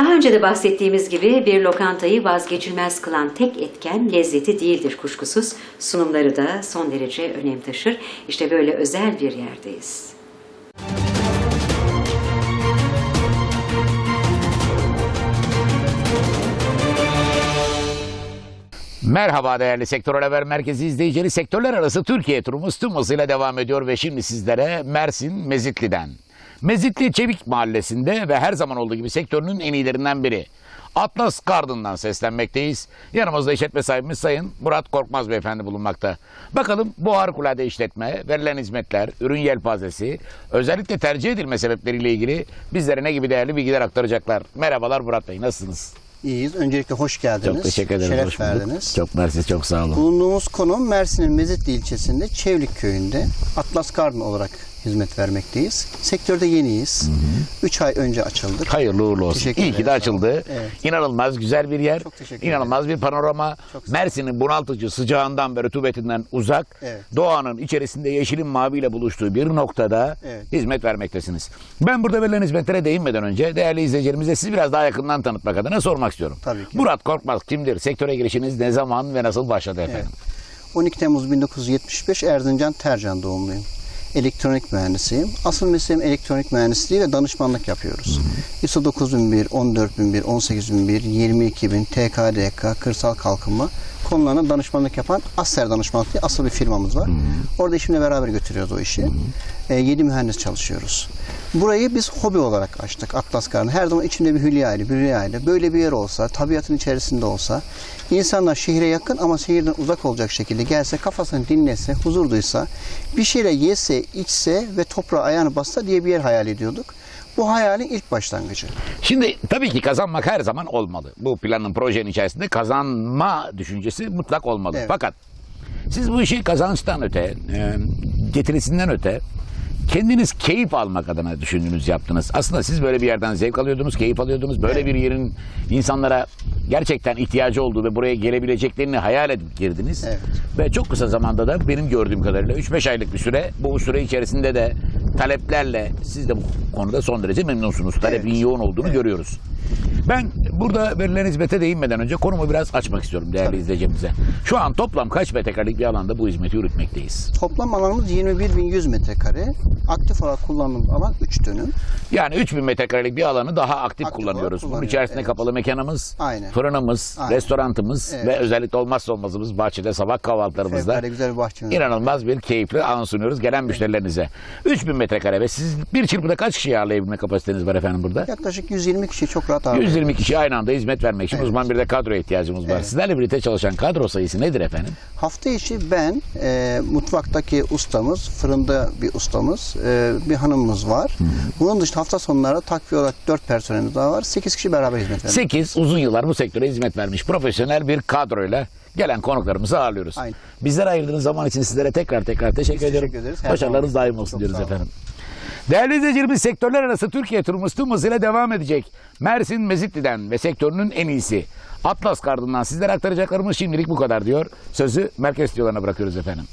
Daha önce de bahsettiğimiz gibi bir lokantayı vazgeçilmez kılan tek etken lezzeti değildir kuşkusuz. Sunumları da son derece önem taşır. İşte böyle özel bir yerdeyiz. Merhaba değerli Sektör Haber Merkezi izleyicileri. Sektörler arası Türkiye turumuz tüm hızıyla devam ediyor ve şimdi sizlere Mersin Mezitli'den. Mezitli Çevik Mahallesi'nde ve her zaman olduğu gibi sektörünün en iyilerinden biri. Atlas Garden'dan seslenmekteyiz. Yanımızda işletme sahibimiz Sayın Murat Korkmaz Beyefendi bulunmakta. Bakalım bu harikulade işletme, verilen hizmetler, ürün yelpazesi, özellikle tercih edilme sebepleriyle ilgili bizlere ne gibi değerli bilgiler aktaracaklar. Merhabalar Murat Bey, nasılsınız? İyiyiz. Öncelikle hoş geldiniz. Çok teşekkür ederim. Şeref hoş verdiniz. Çok mersi, çok sağ olun. Bulunduğumuz konum Mersin'in Mezitli ilçesinde Çevlik köyünde Atlas Garden olarak hizmet vermekteyiz. Sektörde yeniyiz. 3 ay önce açıldık. Hayırlı uğurlu olsun. Teşekkür İyi ki de ederim, açıldı. Evet. İnanılmaz güzel bir yer. Çok teşekkür İnanılmaz bir panorama. Çok sağ olun. Mersin'in bunaltıcı sıcağından ve rutubetinden uzak. Evet. Doğanın içerisinde yeşilin maviyle buluştuğu bir noktada Evet. hizmet vermektesiniz. Ben burada verilen hizmetlere değinmeden önce değerli izleyicilerimize sizi biraz daha yakından tanıtmak adına sormak istiyorum. Tabii ki. Murat Korkmaz kimdir? Sektöre girişiniz ne zaman ve nasıl başladı efendim? 12 Temmuz 1975 Erzincan Tercan doğumluyum. Elektronik mühendisiyim. Asıl mesleğim elektronik mühendisliği ve danışmanlık yapıyoruz. ISO 9001, 14001, 18001, 22000, TKDK, kırsal kalkınma konularına danışmanlık yapan Asser Danışmanlık diye asıl bir firmamız var. Orada eşimle beraber götürüyoruz o işi. 7 mühendis çalışıyoruz. Burayı biz hobi olarak açtık Atlas Garden. Her zaman içinde bir hülya aile, bir hülya aile. Böyle bir yer olsa, tabiatın içerisinde olsa, insanlar şehre yakın ama şehirden uzak olacak şekilde gelse, kafasını dinlese, huzur duysa, bir şeyler yese, içse ve toprağa ayağını bassa diye bir yer hayal ediyorduk. Bu hayalin ilk başlangıcı. Şimdi tabii ki kazanmak her zaman olmalı. Bu planın projenin içerisinde kazanma düşüncesi mutlak olmalı. Evet. Fakat siz bu işi kazançtan öte, e, getirisinden öte kendiniz keyif almak adına düşündünüz yaptınız. Aslında siz böyle bir yerden zevk alıyordunuz, keyif alıyordunuz. Böyle bir yerin insanlara gerçekten ihtiyacı olduğu ve buraya gelebileceklerini hayal edip girdiniz. Evet. Ve çok kısa zamanda da benim gördüğüm kadarıyla 3-5 aylık bir süre bu süre içerisinde de taleplerle siz de bu konuda son derece memnunsunuz. Talebin Evet. yoğun olduğunu görüyoruz. Ben burada verilen hizmete değinmeden önce konumu biraz açmak istiyorum değerli izleyicimize. Şu an toplam kaç metrekarelik bir alanda bu hizmeti yürütmekteyiz? Toplam alanımız 21.100 metrekare. Aktif olarak kullandığımız alan 3 dönüm. Yani 3000 metrekarelik bir alanı daha aktif, Aktif kullanıyoruz. Bunun içerisinde evet. kapalı mekanımız, Aynen. fırınımız, Aynen. restorantımız Evet. ve özellikle olmazsa olmazımız bahçede sabah kahvaltılarımızda Fevkalade güzel bir bahçemiz var. İnanılmaz bir keyifli an sunuyoruz gelen müşterilerinize. 3000 metrekare ve siz bir çırpıda kaç kişiyi ağırlayabilme kapasiteniz var efendim burada? Yaklaşık 120 kişi çok rahat ağırlıyor. 120 kişi aynı anda hizmet vermek için uzman bir de kadroya ihtiyacımız var. Evet. Sizlerle birlikte çalışan kadro sayısı nedir efendim? Hafta içi ben, e, mutfaktaki ustamız, fırında bir ustamız, e, bir hanımımız var. Bunun dışında hafta sonları takviye olarak 4 personelimiz daha var. 8 kişi beraber hizmet veriyoruz. 8 uzun yıllar bu sektöre hizmet vermiş profesyonel bir kadroyla gelen konuklarımızı ağırlıyoruz. Aynen. Bizlere ayırdığınız zaman için sizlere tekrar tekrar teşekkür ediyorum. teşekkür ederiz. Her Başarılarınız daim olsun diyoruz efendim. Değerli izleyicilerimiz sektörler arası Türkiye turumuz tüm hızıyla devam edecek. Mersin Mezitli'den ve sektörünün en iyisi Atlas Garden'dan sizlere aktaracaklarımız şimdilik bu kadar diyor. Sözü merkez stüdyolarına bırakıyoruz efendim.